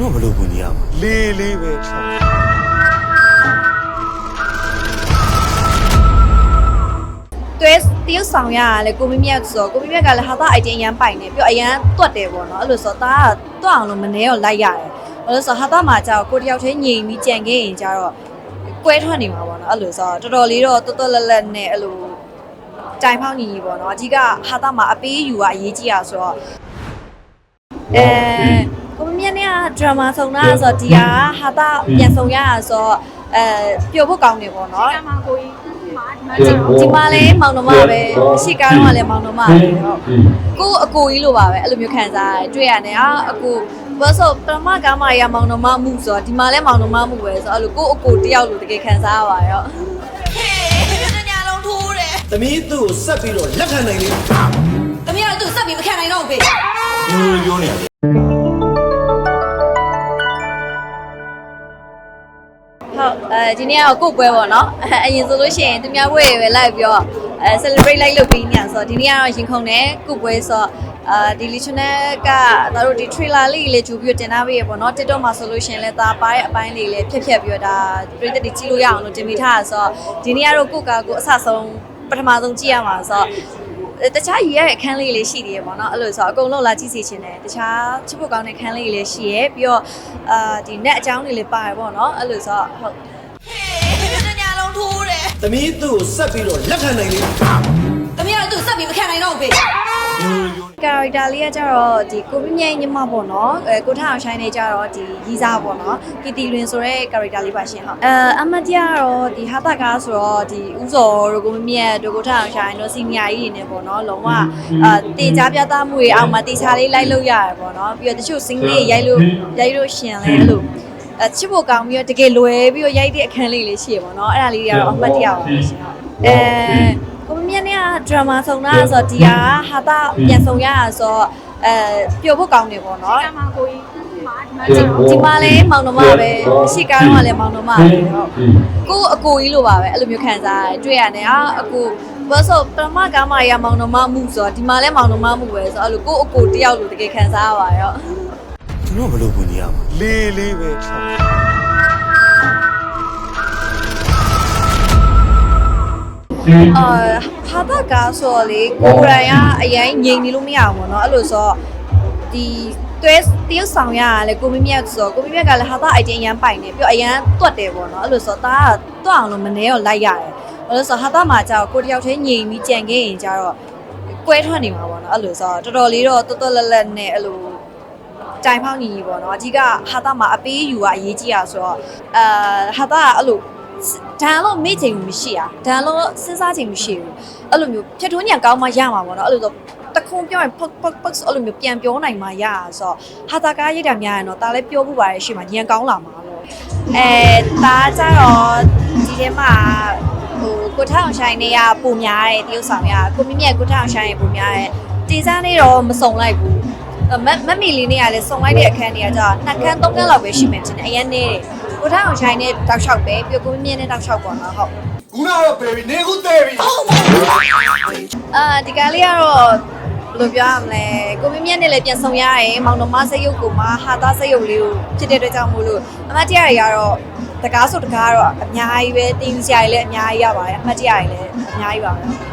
ကျွန်တော်ဘယ်လိုကူညီရမလဲလေးလေးပဲချောင်းတွဲတရုပ်ဆောင်ရတာလေကိုမင်းမြတ်ဆိုကိုမင်းမြတ်ကလည်းဟာသားအိုက်တင်ရမ်းပိုင်နေပြီးတော့အရန်တွတ်တယ်ပေါ့နော်အဲ့လိုဆိုသားကတွတ်အောင်လို့မနေတော့လိုက်ရတယ်အဲ့လိုဆိုဟာသားမှာကျတော့ကိုတယောက်ချင်းညင်ပြီးကြံခဲ့ရင်ကျတော့ကွဲထွက်နေမှာပေါ့နော်အဲ့လိုဆိုတော်တော်လေးတော့တွတ်တွတ်လက်လက်နဲ့အဲ့လိုတိုင်ဖောင်းညီညီပေါ့နော်အကြီးကဟာသားမှာအပေးယူကအရေးကြီးတာဆိုတော့အဲကိုမင်းမြတ်နဲ့က ဒရမာဆောင်တာဆိုတော့ဒီဟာဟာသားပြန်ဆောင်ရတာဆိုတော့အဲပျော်ဖို့ကောင်းနေပေါ့နော်ကမကိုကြီးမာဒီမှာဒီဒီမှာလည်းမောင်နှမပဲရှေ့ကားတော့လည်းမောင်နှမပဲဟုတ်ကိုအကိုကြီးလိုပါပဲအဲ့လိုမျိုးခံစားရတယ်တွေ့ရတယ်အာအကိုဘာလို့ပထမကားမရမောင်နှမမှုဆိုတော့ဒီမှာလည်းမောင်နှမမှုပဲဆိုတော့အဲ့လိုကိုအကိုတယောက်လိုတကယ်ခံစားရပါရောသမီးသူ့ကိုဆက်ပြီးတော့လက်ခံနိုင်လေ။တမီးကသူ့စက်ပြီးမခံနိုင်တော့ဘူးဖေဘယ်လိုပြောနေရလဲဟုတ်အဲ ဒီနေ့ကကို့ပွဲပေါ့နော်အရင်ဆိုလို့ရှိရင်သူများပွဲတွေပဲလိုက်ပြီးတော့အဲ celebrate လိုက်လုပ်ပြီးညဆိုတော့ဒီနေ့ကတော့ရင်ခုန်တယ်ကို့ပွဲဆိုတော့အာဒီလီချနယ်ကဒါတို့ဒီ trailer လေးလေးကြိုပြီးတော့တင်ထားပေးရပေါ့နော် TikTok မှာဆိုလို့ရှိရင်လည်းဒါပါရဲ့အပိုင်းလေးလေးဖြတ်ဖြတ်ပြီးတော့ဒါပြည်သက်တွေကြည့်လို့ရအောင်လို့တင်ပေးထားတာဆိုတော့ဒီနေ့ကတော့ကို့ကကိုအဆဆုံးပထမဆုံးကြည့်ရမှာဆိုတော့တခြားရည်ရတဲ့အခန်းလေးလေးရှိသေးရပေါ့နော်အဲ့လိုဆိုတော့အကုန်လုံးလာကြည့်စီခြင်းတယ်တခြားချစ်ဖို့ကောင်းတဲ့အခန်းလေးလေးရှိရပြီးတော့အာဒီ net အကြောင်းလေးလေးပါရပေါ့နော်အဲ့လိုဆိုတော့ဟုတ် သမီးသူ့ကိုဆက်ပြီးတော့လက်ခံနိုင်လေ။တမီးကသူ့စက်ပြီးမခံနိုင်တော့ဘူးဖေ character လေးကကြတော့ဒီကိုမြင့်မြင့်ညီမပေါ့နော်အဲကိုထအောင်ရှိုင်းနေကြတော့ဒီရီးစားပေါ့နော်ကီတီလွင်ဆိုတဲ့ character လေးပါရှင်ဟုတ်အဲအမတ်တရားတော့ဒီဟာတာကားဆိုတော့ဒီဥစောတို့ကိုမြင့်မြတ်တို့ကိုထအောင်ရှိုင်းတို့စီနီယာကြီးတွေနေပေါ့နော်လုံးဝအာတေချာပြသမှုတွေအောက်မှာတေချာလေးလိုက်လို့ရတယ်ပေါ့နော်ပြီးတော့တချို့ sing လေးရိုက်လို့ရိုက်လို့ရှင်လဲအဲ့လို အချစ်ဖို့ကောင်းပြီးတော့တကယ်လွယ်ပြီးတော့ရိုက်တဲ့အခန်းလေးလေးရှိရပေါ့နော်အဲ့ဒါလေးတွေကတော့အမှတ်တရပါပဲရှင်ဟုတ်အဲကိုမြင့်မြတ်ကဒရမာဆောင်တာဆိုတော့ဒီဟာဟာတာပြန်ဆောင်ရတာဆိုတော့အဲပျော်ဖို့ကောင်းနေပေါ့နော်ကမကိုကြီးမာဒီမှာဒီဒီမှာလည်းမောင်နှမပဲရှေ့ကားတော့လည်းမောင်နှမပဲဟုတ်ကိုအကိုကြီးလိုပါပဲအဲ့လိုမျိုးခံစားရတယ်တွေ့ရတယ်အာအကိုဘာလို့ပထမကားမရမောင်နှမမှုဆိုတော့ဒီမှာလည်းမောင်နှမမှုပဲဆိုတော့အဲ့လိုကိုအကိုတယောက်လိုတကယ်ခံစားရပါရော ကျွန်တော်ဘယ်လိုကူညီရမလဲလေးလေးပဲချောင်းအာဟာတာကားဆိုတော့လေကိုယ်တိုင်ကအရင်ငြိမ်နေလို့မရဘူးပေါ့နော်အဲ့လိုဆိုတော့ဒီတွဲတရုပ်ဆောင်ရတာလေကိုမင်းမြတ်ဆိုတော့ကိုမင်းမြတ်ကလည်းဟာတာအိုက်တင်ရမ်းပိုင်နေပြီးတော့အရန်တွတ်တယ်ပေါ့နော်အဲ့လိုဆိုတော့ဒါကတွတ်အောင်လို့မနေတော့လိုက်ရတယ်အဲ့လိုဆိုတော့ဟာတာမှာကျတော့ကိုတယောက်ချင်းငြိမ်ပြီးကြံခဲ့ရင်ကျတော့ကွဲထွက်နေမှာပေါ့နော်အဲ့လိုဆိုတော့တော်တော်လေးတော့တွတ်တွတ်လက်လက်နဲ့အဲ့လို တိုင်ဖောင်းညီညီပေါ့နော်အကြီးကဟာတာမှာအပေးယူကအရေးကြီးတာဆိုတော့အာဟာတာကအဲ့လိုဒန်လို့မေ့ချိန်မရှိอ่ะဒန်လို့စဉ်းစားချိန်မရှိဘူးအဲ့လိုမျိုးဖြတ်ထုံးညံကောင်းမှရမှာပေါ့နော်အဲ့လိုဆိုတခုံပြောရင်ဖက်ဖက်ဖက်အဲ့လိုမျိုးပြန်ပြောနိုင်မှရတာဆိုတော့ဟာတာကားရိတ်တာများရင်တော့ဒါလည်းပြောဖို့ပါတယ်ရှိမှညံကောင်းလာမှာလို့အဲဒါကြတော့ဒီထဲမှာဟိုကိုထောင်ဆိုင်နေရပုံများတယ်တရုပ်ဆောင်ရကိုမြင့်မြတ်ကိုထောင်ဆိုင်ရပုံများတယ်တေစားနေတော့မစုံလိုက်ဘူး မမမမီလေးနေရလဲစုံလိုက်တဲ့အခန်းတွေကကြာနှစ်ခန်းသုံးခန်းလောက်ပဲရှိမှတင်တယ်အရင်နေတယ်ကိုထားအောင်ဆိုင်နဲ့တောက်လျှောက်ပဲပြီးကိုမြင့်နဲ့တောက်လျှောက်ပေါ့နော်ဟုတ်ခုနကတော့ဘေဘီနေခုသေးပြီအာဒီကလေးကတော့ဘယ်လိုပြောရမလဲကိုမြင့်မြင့်နဲ့လည်းပြန်ဆောင်ရရဲမောင်နှမစိတ်ရုပ်ကိုမှဟာသားစိတ်ရုပ်လေးကိုဖြစ်တဲ့အတွက်ကြောင့်မို့လို့အမတ်တရတွေကတော့တကားဆိုတကားကတော့အများကြီးပဲတင်ယူစရာတွေလည်းအများကြီးရပါတယ်အမတ်တရတွေလည်းအများကြီးပါပဲ